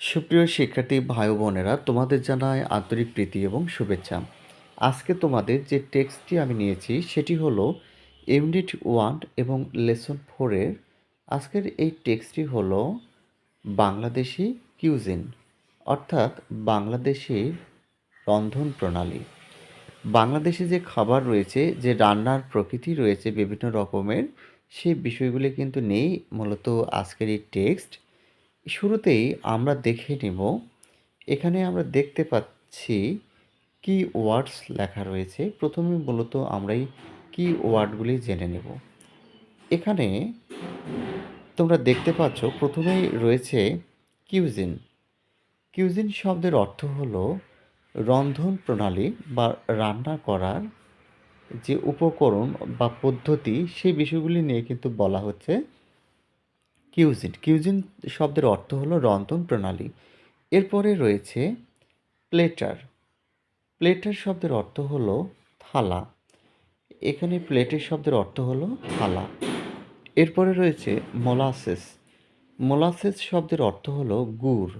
সুপ্রিয় শিক্ষার্থী ভাই বোনেরা, তোমাদের জানায় আন্তরিক প্রীতি এবং শুভেচ্ছা। আজকে তোমাদের যে টেক্সটটি আমি নিয়েছি, সেটি হলো ইউনিট ওয়ান এবং লেসন ফোরের আজকের এই টেক্সটটি হলো বাংলাদেশি কিউজিন, অর্থাৎ বাংলাদেশি রন্ধন প্রণালী। বাংলাদেশে যে খাবার রয়েছে, যে রান্নার প্রকৃতি রয়েছে বিভিন্ন রকমের সেই বিষয়গুলি কিন্তু নেই। মূলত আজকের এই টেক্সট শুরুতেই আমরা দেখে নেব। এখানে আমরা দেখতে পাচ্ছি কি ওয়ার্ডস লেখা রয়েছে। প্রথমে মূলত আমরা এই কি ওয়ার্ডগুলি জেনে নেব। এখানে তোমরা দেখতে পাচ্ছ, প্রথমেই রয়েছে কিউজিন কিউজিন শব্দের অর্থ হলো রন্ধন প্রণালী বা রান্না করার যে উপকরণ বা পদ্ধতি, সেই বিষয়গুলি নিয়ে কিন্তু বলা হচ্ছে। কিউজিন কিউজিন শব্দের অর্থ হলো রন্ধন প্রণালী। এরপরে রয়েছে প্লেটার প্লেটার শব্দের অর্থ হলো থালা। এখানে প্লেটের শব্দের অর্থ হলো থালা। এরপরে রয়েছে মোলাসেস মোলাসেস শব্দের অর্থ হলো গুড়।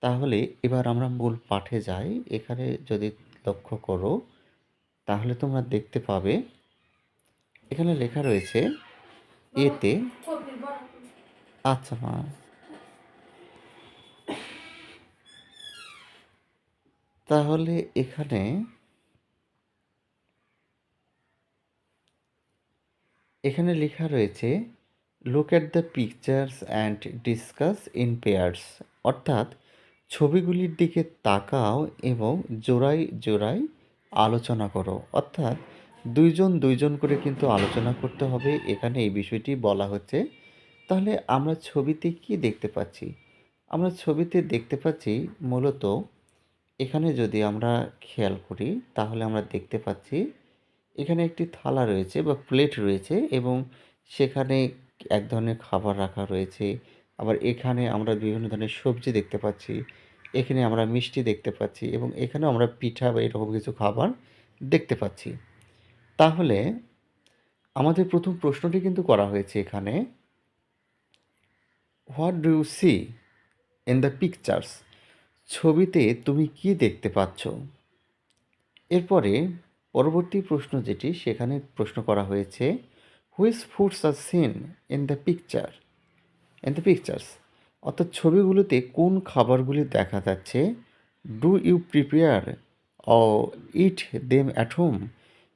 তাহলে এবার আমরা মূল পাঠে যাই। এখানে যদি লক্ষ্য করো, তাহলে তোমরা দেখতে পাবে। এখানে লেখা রয়েছে, এতে আচ্ছা মা। তাহলে এখানে এখানে লেখা রয়েছে look at the pictures and discuss in pairs অর্থাৎ ছবিগুলির দিকে তাকাও এবং জোড়ায় জোড়ায় আলোচনা করো। অর্থাৎ দুইজন দুইজন করে কিন্তু আলোচনা করতে হবে। এখানে এই বিষয়টি বলা হচ্ছে তাহলে আমরা ছবিতে কি দেখতে পাচ্ছি? আমরা ছবিতে দেখতে পাচ্ছি মূলত এখানে যদি আমরা খেয়াল করি, তাহলে আমরা দেখতে পাচ্ছি এখানে একটি থালা রয়েছে বা প্লেট রয়েছে এবং সেখানে এক ধরনের খাবার রাখা রয়েছে। আবার এখানে আমরা বিভিন্ন ধরনের সবজি দেখতে পাচ্ছি, এখানে আমরা মিষ্টি দেখতে পাচ্ছি এবং এখানেও আমরা পিঠা বা এরকম কিছু খাবার দেখতে পাচ্ছি। তাহলে আমাদের প্রথম প্রশ্নটি কিন্তু করা হয়েছে এখানে what do you see in the pictures? ছবিতে তুমি কি দেখতে পাচ্ছ? এরপরে পরবর্তী প্রশ্ন যেটি, সেখানে প্রশ্ন করা হয়েছে, which foods are seen in the picture? In the pictures. অর্থাৎ ছবিগুলোতে কোন খাবারগুলি দেখা যাচ্ছে? Do you prepare or eat them at home?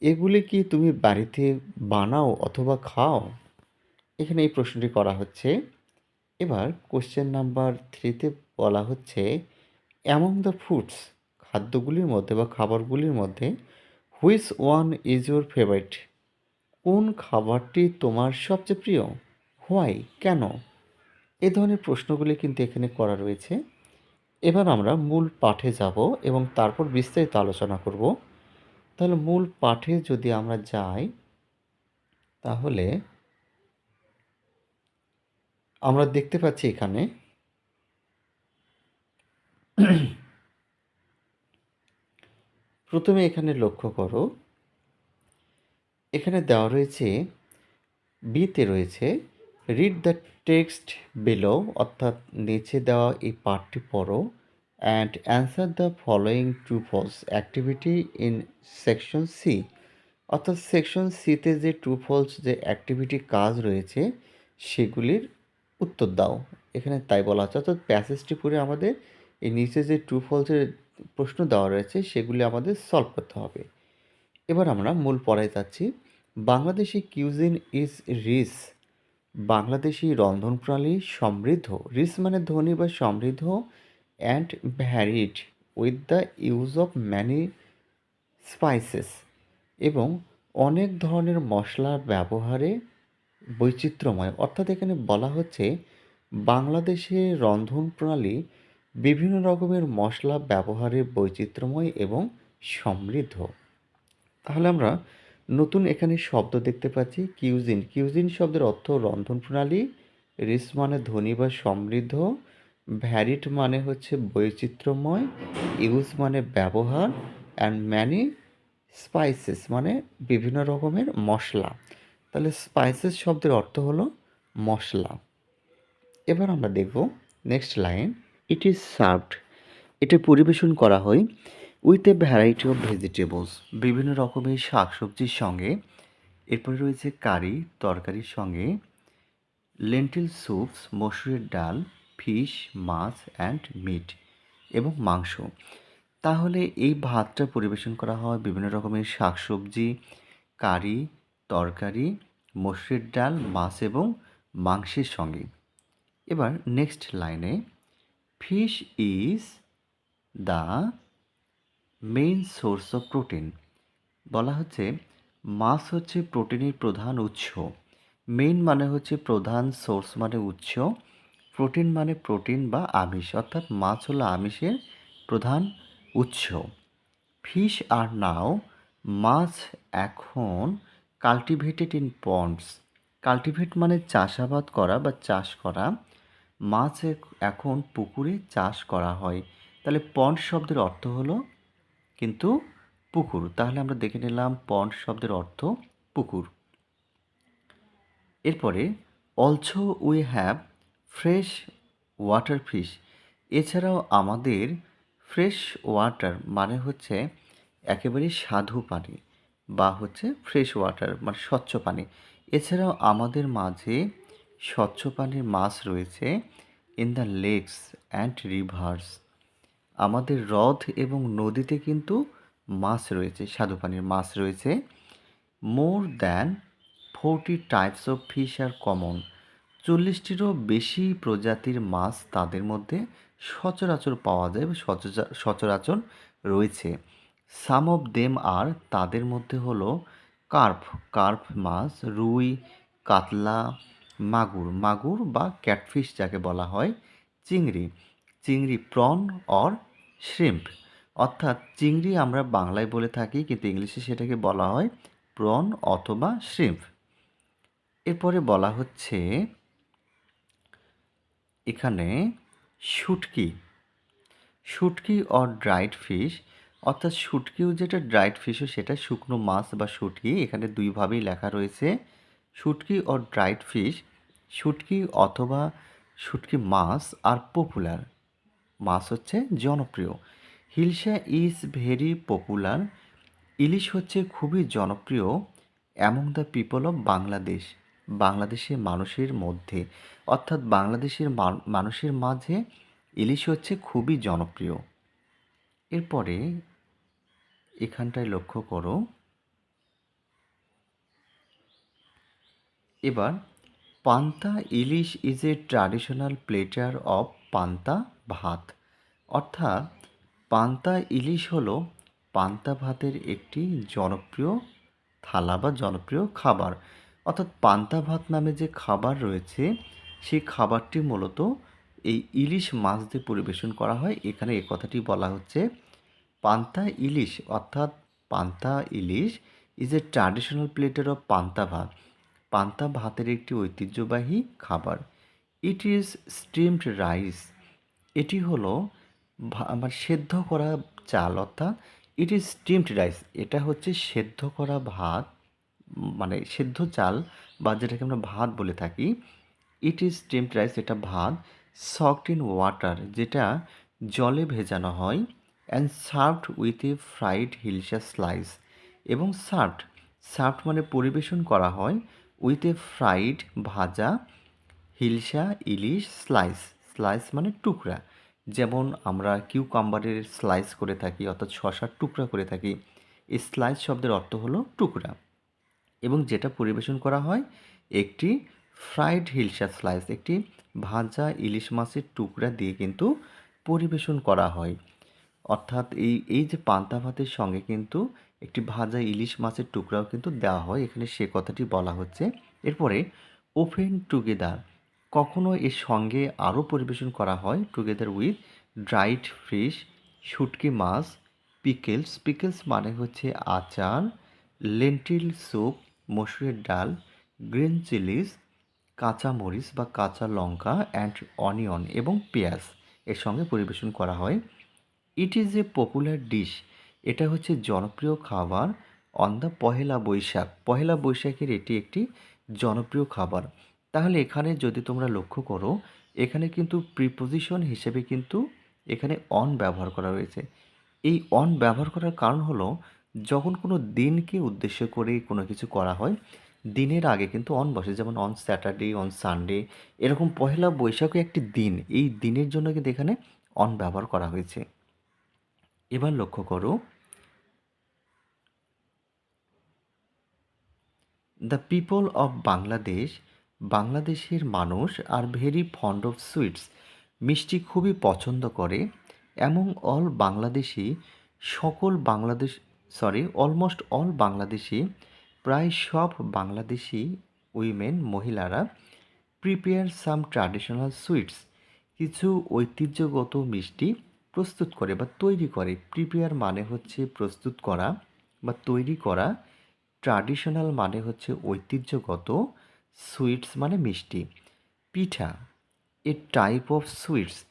এগুলি কি তুমি বাড়িতে বানাও অথবা খাও? এখানে এই প্রশ্নটি করা হচ্ছে এবার কোশ্চেন নাম্বার থ্রিতে বলা হচ্ছে অ্যামং দ্য ফুডস খাদ্যগুলির মধ্যে বা খাবারগুলির মধ্যে which one is your favourite কোন খাবারটি তোমার সবচেয়ে প্রিয়? হোয়াই কেন? এ ধরনের প্রশ্নগুলি কিন্তু এখানে করা রয়েছে। এবার আমরা মূল পাঠে যাব এবং তারপর বিস্তারিত আলোচনা করব। তাহলে মূল পাঠে যদি আমরা যাই, তাহলে আমরা দেখতে পাচ্ছি এখানে প্রথমে এখানে লক্ষ্য করো। এখানে দেওয়া রয়েছে বিতে রয়েছে রিড দ্য টেক্সট বিলো অর্থাৎ নিচে দেওয়া এই পাঠটি পড়ো and answer the following true false activity in section C অর্থাৎ সেকশন সিতে যে টু ফলস যে অ্যাক্টিভিটি কাজ রয়েছে, সেগুলির উত্তর দাও। এখানে তাই বলা হচ্ছে। অর্থাৎ প্যাসেজটি পড়ে আমাদের এই নিচে যে ট্রু ফলসের প্রশ্ন দেওয়া রয়েছে, সেগুলি আমাদের সলভ করতে হবে। এবার আমরা মূল পড়ায় যাচ্ছি। Bangladeshi cuisine is rich Bangladeshi রন্ধন প্রণালী সমৃদ্ধ। রিস মানে ধনী বা সমৃদ্ধ and varied with the use of many spices এবং অনেক ধরনের মশলার ব্যবহারে বৈচিত্র্যময়। অর্থাৎ এখানে বলা হচ্ছে, বাংলাদেশে রন্ধন প্রণালী বিভিন্ন রকমের মশলা ব্যবহারে বৈচিত্র্যময় এবং সমৃদ্ধ। তাহলে আমরা নতুন এখানে শব্দ দেখতে পাচ্ছি, কিউজিন। কিউজিন শব্দের অর্থ রন্ধন প্রণালী রিস মানে ধনী বা সমৃদ্ধ ভ্যারিট মানে হচ্ছে বৈচিত্র্যময়, ইউজ মানে ব্যবহার, অ্যান্ড ম্যানি স্পাইসেস মানে বিভিন্ন রকমের মশলা। তাহলে স্পাইসেস শব্দের অর্থ হলো মশলা। এবার আমরা দেখব next line it is served এটা পরিবেশন করা হয় with a variety of vegetables বিভিন্ন রকমের শাকসবজির সঙ্গে। এরপরে রয়েছে কারি, তরকারির সঙ্গে। লেন্টিল স্যুপস মসুরের ডাল ফিশ মাছ অ্যান্ড মিট এবং মাংস। তাহলে এই ভাতটা পরিবেশন করা হয় বিভিন্ন রকমের শাকসবজি, কারি তরকারি মসুরের ডাল, মাছ এবং মাংসের সঙ্গে। এবার নেক্সট লাইনে fish is the main source of protein বলা হচ্ছে, মাছ হচ্ছে প্রোটিনের প্রধান উৎস। মেইন মানে হচ্ছে প্রধান সোর্স মানে উৎস। প্রোটিন মানে প্রোটিন বা আমিষ, অর্থাৎ মাছ হলো আমিষের প্রধান উৎস। ফিশ আর নাও মাছ এখন কাল্টিভেটেড ইন পন্ডস কাল্টিভেট মানে চাষাবাদ করা বা চাষ করা। মাছ এখন পুকুরে চাষ করা হয়। তাহলে পন্ড শব্দের অর্থ হলো কিন্তু পুকুর। তাহলে আমরা দেখে নিলাম পন্ড শব্দের অর্থ পুকুর। এরপরে also we have fresh water fish এছাড়াও আমাদের ফ্রেশ ওয়াটার মানে হচ্ছে একেবারে সাধু পানি। বা হচ্ছে ফ্রেশ ওয়াটার মানে স্বচ্ছ পানি। এছাড়াও আমাদের মাঝে স্বচ্ছ পানির মাছ রয়েছে in the lakes and rivers আমাদের হ্রদ এবং নদীতে কিন্তু মাছ রয়েছে, স্বাদু পানির মাছ রয়েছে। More than forty types of fish are common চল্লিশটিরও বেশি প্রজাতির মাছ তাদের মধ্যে সচরাচর পাওয়া যায় সচরাচর রয়েছে। সাম অফ দেম আর তাদের মধ্যে হলো কার্প কার্প মাছ, রুই, কাতলা, মাগুর মাগুর বা ক্যাটফিশ যাকে বলা হয়, চিংড়ি চিংড়ি প্রন অর শ্রিম্প অর্থাৎ চিংড়ি আমরা বাংলায় বলে থাকি, কিন্তু ইংলিশে সেটাকে বলা হয় প্রন অথবা শ্রিম্প এরপরে বলা হচ্ছে এখানে শুটকি। শুটকি অর ড্রাইড ফিশ অর্থাৎ শুটকিও যেটা ড্রাইড ফিশও সেটা শুকনো মাছ বা শুটকি, এখানে দুইভাবেই লেখা রয়েছে। শুটকি ও ড্রাইড ফিশ শুটকি অথবা শুটকি মাছ আর পপুলার মাছ হচ্ছে জনপ্রিয়। হিলসা ইজ ভেরি পপুলার ইলিশ হচ্ছে খুবই জনপ্রিয় among the people of Bangladesh. বাংলাদেশের মানুষের মধ্যে। অর্থাৎ বাংলাদেশের মান- মানুষের মাঝে ইলিশ হচ্ছে খুবই জনপ্রিয়। এরপরে এখানটায় লক্ষ্য করো। এবার, panta ilish is a traditional platter of panta bhat. অর্থাৎ, পান্তা ইলিশ হলো পান্তা ভাতের একটি জনপ্রিয় থালা বা জনপ্রিয় খাবার। অর্থাৎ, পান্তা ভাত নামে যে খাবার রয়েছে, সেই খাবারটি মূলত এই ইলিশ মাছ দিয়ে পরিবেশন করা হয়। এখানে এ কথাটি বলা হচ্ছে পান্তা ইলিশ, অর্থাৎ panta ilish is a traditional platter of panta bhat. Panta ভাতের একটি ঐতিহ্যবাহী খাবার। ইট ইজ স্টিমড রাইস এটি হলো আমার সেদ্ধ করা চাল, অর্থাৎ ইট ইজ স্টিমড রাইস এটা হচ্ছে সেদ্ধ করা ভাত মানে সেদ্ধ চাল বা যেটাকে আমরা ভাত বলে থাকি। ইট ইজ স্টিমড রাইস এটা ভাত সকড ইন ওয়াটার যেটা জলে ভেজানো হয়। And served with a fried hilsa slice এবং সার্ভড সার্ভড মানে পরিবেশন করা হয় উইথ এ ফ্রাইড ভাজা হিলসা ইলিশ স্লাইস স্লাইস মানে টুকরা। যেমন আমরা কিউকাম্বারের স্লাইস করে থাকি অর্থাৎ শশার টুকরা করে থাকি, এই স্লাইস শব্দের অর্থ হলো টুকরা। এবং যেটা পরিবেশন করা হয়, একটি ফ্রাইড হিলসা স্লাইস একটি ভাজা ইলিশ মাছের টুকরা দিয়ে কিন্তু পরিবেশন করা হয়। অর্থাৎ এই এই যে পান্তা ভাতের সঙ্গে কিন্তু একটি ভাজা ইলিশ মাছের টুকরাও কিন্তু দেওয়া হয়। এখানে সে কথাটি বলা হচ্ছে। এরপরে, ওপেন টুগেদার। কখনো এর সঙ্গে আরও পরিবেশন করা হয় টুগেদার উইথ ড্রাইড ফিশ, শুটকি মাছ, পিকেলস। পিকেলস মানে হচ্ছে আচার, লেন্টিল স্যুপ, মসুরের ডাল, গ্রিন চিলিস, কাঁচা মরিচ বা কাঁচা লঙ্কা অ্যান্ড অনিয়ন এবং পেঁয়াজ এর সঙ্গে পরিবেশন করা হয়। It is a popular dish এটা হচ্ছে জনপ্রিয় খাবার অন দ্য পহেলা বৈশাখ। পহেলা বৈশাখের এটি একটি জনপ্রিয় খাবার। তাহলে এখানে যদি তোমরা লক্ষ্য করো, এখানে কিন্তু প্রিপোজিশন হিসেবে কিন্তু এখানে অন ব্যবহার করা হয়েছে। এই অন ব্যবহার করার কারণ হলো, যখন কোনো দিনকে উদ্দেশ্য করে কোনো কিছু করা হয়, দিনের আগে কিন্তু অন বসে। যেমন অন স্যাটারডে অন সানডে এরকম পহেলা বৈশাখে একটি দিন। এই দিনের জন্য কিন্তু এখানে অন ব্যবহার করা হয়েছে। এবার লক্ষ্য করো। দ্য পিপল অফ বাংলাদেশ বাংলাদেশের মানুষ are very fond of sweets মিষ্টি খুবই পছন্দ করে। এমং অল বাংলাদেশি, সকল Bangladesh sorry almost all Bangladeshi, প্রায় সব বাংলাদেশি উইমেন মহিলারা প্রিপেয়ার সাম ট্র্যাডিশনাল সুইটস কিছু ঐতিহ্যগত মিষ্টি প্রস্তুত করে বা তৈরি করে। প্রিপেয়ার মানে হচ্ছে প্রস্তুত করা বা তৈরি করা। ট্র্যাডিশনাল মানে হচ্ছে ঐতিহ্যগত সুইটস মানে মিষ্টি। Pitha a type of sweets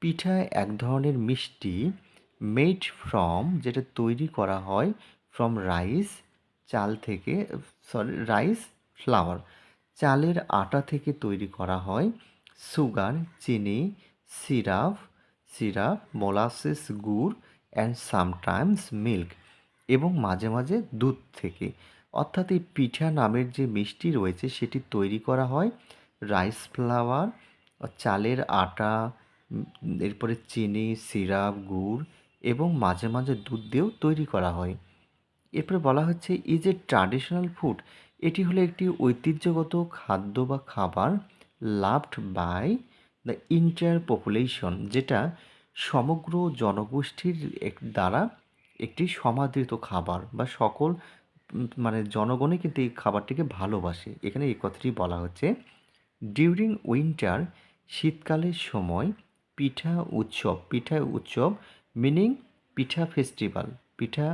পিঠা এক ধরনের মিষ্টি মেড ফ্রম যেটা তৈরি করা হয় ফ্রম রাইস চাল থেকে সরি রাইস ফ্লাওয়ার চালের আটা থেকে তৈরি করা হয়। সুগার চিনি সিরাপ সিরাপ, মোলাসেস, গুড় অ্যান্ড সামটাইমস মিল্ক এবং মাঝে মাঝে দুধ থেকে। অর্থাৎ এই পিঠা নামের যে মিষ্টি রয়েছে সেটি তৈরি করা হয় রাইস ফ্লাওয়ার চালের আটা এরপরে চিনি, সিরাপ, গুড় এবং মাঝে মাঝে দুধ দিয়েও তৈরি করা হয়। এরপরে বলা হচ্ছে ইজ এ ট্র্যাডিশনাল ফুড এটি হলো একটি ঐতিহ্যগত খাদ্য বা খাবার loved by the entire population যেটা সমগ্র জনগোষ্ঠীর দ্বারা একটি সমাদৃত খাবার বা সকল মানে জনগণে কিন্তু এই খাবারটিকে ভালোবাসে। এখানে এই কথাটি বলা হচ্ছে ডিউরিং উইন্টার শীতকালের সময় পিঠা উৎসব পিঠা উৎসব মিনিং পিঠা ফেস্টিভ্যাল পিঠা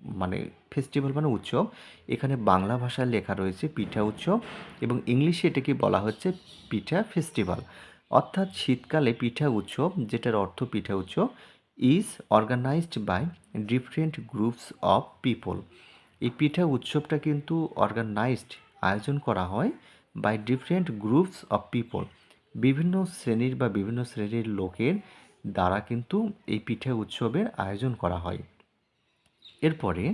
মানে ফেস্টিভ্যাল মানে উৎসব। এখানে বাংলা ভাষায় লেখা রয়েছে পিঠা উৎসব এবং ইংলিশে এটাকে বলা হচ্ছে পিঠা ফেস্টিভ্যাল অর্থাৎ শীতকালে পিঠা উৎসব, যেটার অর্থ Pitha Utsab is organised by different groups of people এই পিঠা উৎসবটা কিন্তু অর্গানাইজড আয়োজন করা হয় by different groups of people বিভিন্ন শ্রেণির বা বিভিন্ন শ্রেণির লোকের দ্বারা কিন্তু এই পিঠা উৎসবের আয়োজন করা হয়। এরপরে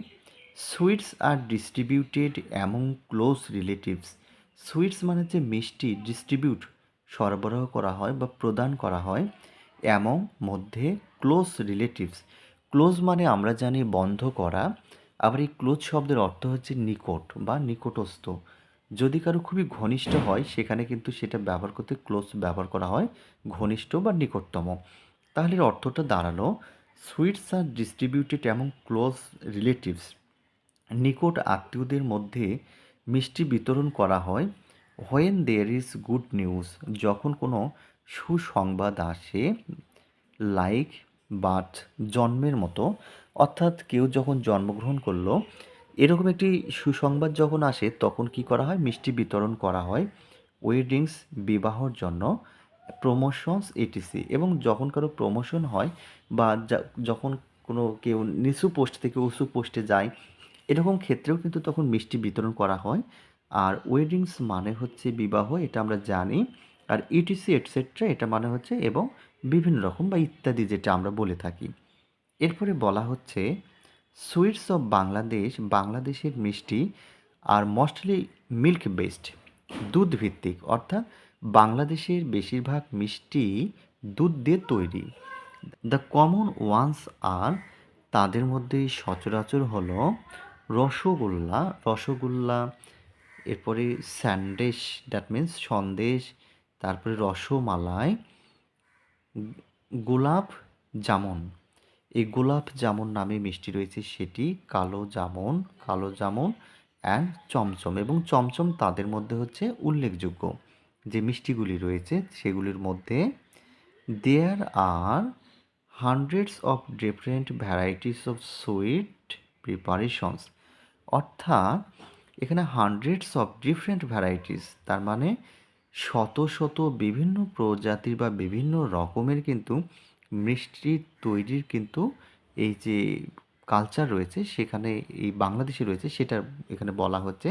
sweets are distributed among close relatives sweets মানে হচ্ছে মিষ্টি ডিস্ট্রিবিউট সরবরাহ করা হয় বা প্রদান করা হয় এমন মধ্যে ক্লোজ রিলেটিভস ক্লোজ মানে আমরা জানি বন্ধ করা। আবার এই ক্লোজ শব্দের অর্থ হচ্ছে নিকট বা নিকটস্থ। যদি কারও খুবই ঘনিষ্ঠ হয়, সেখানে কিন্তু সেটা ব্যবহার করতে ক্লোজ ব্যবহার করা হয়, ঘনিষ্ঠ বা নিকটতম। তাহলে অর্থটা দাঁড়াল সুইটস আর ডিস্ট্রিবিউটেড এমন ক্লোজ রিলেটিভস নিকট আত্মীয়দের মধ্যে মিষ্টি বিতরণ করা হয় when there is good news যখন কোনো সুসংবাদ আসে লাইক বাট জন্মের মতো, অর্থাৎ কেউ যখন জন্মগ্রহণ করল, এরকম একটি সুসংবাদ যখন আসে, তখন কি করা হয়? মিষ্টি বিতরণ করা হয়। ওয়েডিংস বিবাহর জন্য প্রমোশনস এটিসি এবং যখন কারও প্রমোশন হয় বা যখন কোনো কেউ নিচু পোস্ট থেকে উঁচু পোস্টে যায়, এরকম ক্ষেত্রেও কিন্তু তখন মিষ্টি বিতরণ করা হয়। আর ওয়েডিংস মানে হচ্ছে বিবাহ, এটা আমরা জানি। আর ইটিসি এটসেট্রা এটা মানে হচ্ছে এবং বিভিন্ন রকম বা ইত্যাদি যেটা আমরা বলে থাকি। এরপরে বলা হচ্ছে সুইটস অফ বাংলাদেশ বাংলাদেশের মিষ্টি আর মোস্টলি মিল্ক বেসড দুধ ভিত্তিক অর্থাৎ বাংলাদেশের বেশিরভাগ মিষ্টি দুধ দিয়ে তৈরি। দ্য কমন ওয়ান্স আর তাদের মধ্যে সচরাচর হলো রসগোল্লা রসগোল্লা এরপরে স্যান্ডেশ দ্যাট মিন্স সন্দেশ, তারপরে রসমালাই, গোলাপ জামুন। এই গোলাপ জামুন নামে মিষ্টি রয়েছে সেটি কালো জামুন কালো জামুন অ্যান্ড চমচম এবং চমচম তাদের মধ্যে হচ্ছে উল্লেখযোগ্য। যে মিষ্টিগুলি রয়েছে সেগুলির মধ্যে there are hundreds of different varieties of sweet preparations অর্থাৎ এখানে হান্ড্রেডস অফ ডিফারেন্ট ভ্যারাইটিস তার মানে শত শত বিভিন্ন প্রজাতির বা বিভিন্ন রকমের কিন্তু মিষ্টি তৈরির কিন্তু এই যে কালচার রয়েছে, সেখানে এই বাংলাদেশে রয়েছে, সেটা এখানে বলা হচ্ছে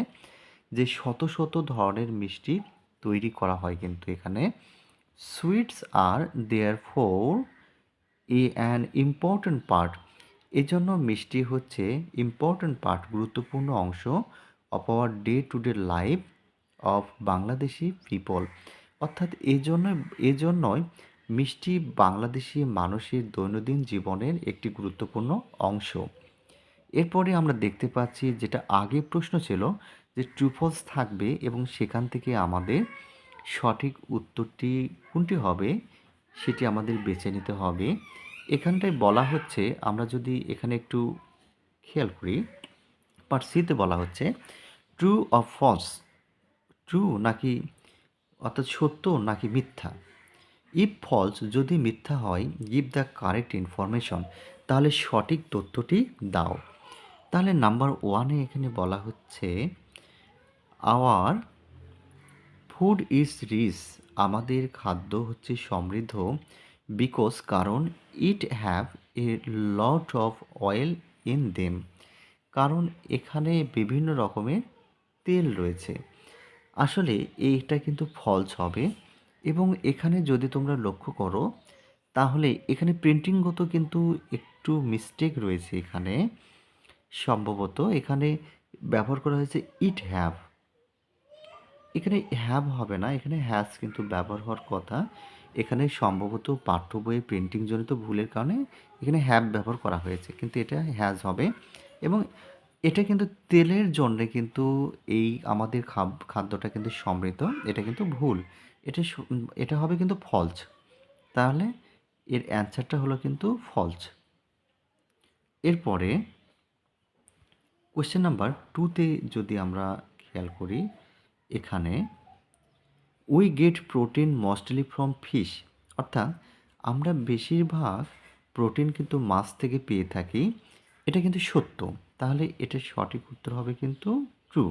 যে শত শত ধরনের মিষ্টি তৈরি করা হয় কিন্তু এখানে। Sweets are therefore a an important part এজন্য মিষ্টি হচ্ছে ইম্পর্ট্যান্ট পার্ট গুরুত্বপূর্ণ অংশ। Of our day to day life of Bangladeshi people অর্থাৎ এজন্য এজন্যই মিষ্টি বাংলাদেশি মানুষের দৈনন্দিন জীবনের একটি গুরুত্বপূর্ণ অংশ। এরপরে আমরা দেখতে পাচ্ছি যেটা আগে প্রশ্ন ছিল যে ট্রুফলস থাকবে এবং সেখান থেকে আমাদের সঠিক উত্তরটি কোনটি হবে সেটি আমাদের বেছে নিতে হবে। এখানটায় বলা হচ্ছে, আমরা যদি এখানে একটু খেয়াল করি পার্ট সিতে বলা হচ্ছে ট্রু অফ ফলস ট্রু নাকি অর্থাৎ সত্য নাকি মিথ্যা? ইফ ফলস যদি মিথ্যা হয় গিভ দ্য কারেক্ট ইনফরমেশন তাহলে সঠিক তথ্যটি দাও। তাহলে নাম্বার ওয়ানে এখানে বলা হচ্ছে আওয়ার ফুড ইজ রিচ আমাদের খাদ্য হচ্ছে সমৃদ্ধ বিকজ কারণ it have a lot of oil in them কারণ এখানে বিভিন্ন রকমের তেল রয়েছে। আসলে এইটা কিন্তু ফলস হবে এবং এখানে যদি তোমরা লক্ষ্য করো, তাহলে এখানে প্রিন্টিংগত কিন্তু একটু মিস্টেক রয়েছে এখানে। সম্ভবত এখানে ব্যবহার করা হয়েছে ইট হ্যাভ এখানে হ্যাভ হবে না, এখানে হ্যাজ কিন্তু ব্যবহার হওয়ার কথা। এখানে সম্ভবত পাঠ্য বইয়ে প্রিন্টিংজনিত ভুলের কারণে এখানে হ্যাভ ব্যবহার করা হয়েছে, কিন্তু এটা হ্যাজ হবে। এবং এটা কিন্তু তেলের জন্যে কিন্তু এই আমাদের খাদ্যটা কিন্তু সমৃদ্ধ, এটা কিন্তু ভুল। এটা এটা হবে কিন্তু ফলস তাহলে এর অ্যান্সারটা হলো কিন্তু ফলস এরপরে কোয়েশ্চেন নাম্বার টুতে যদি আমরা খেয়াল করি, এখানে we get protein mostly from fish অর্থাৎ আমরা বেশিরভাগ প্রোটিন কিন্তু মাছ থেকে পেয়ে থাকি। এটা কিন্তু সত্য। তাহলে এটা সঠিক উত্তর হবে কিন্তু ট্রু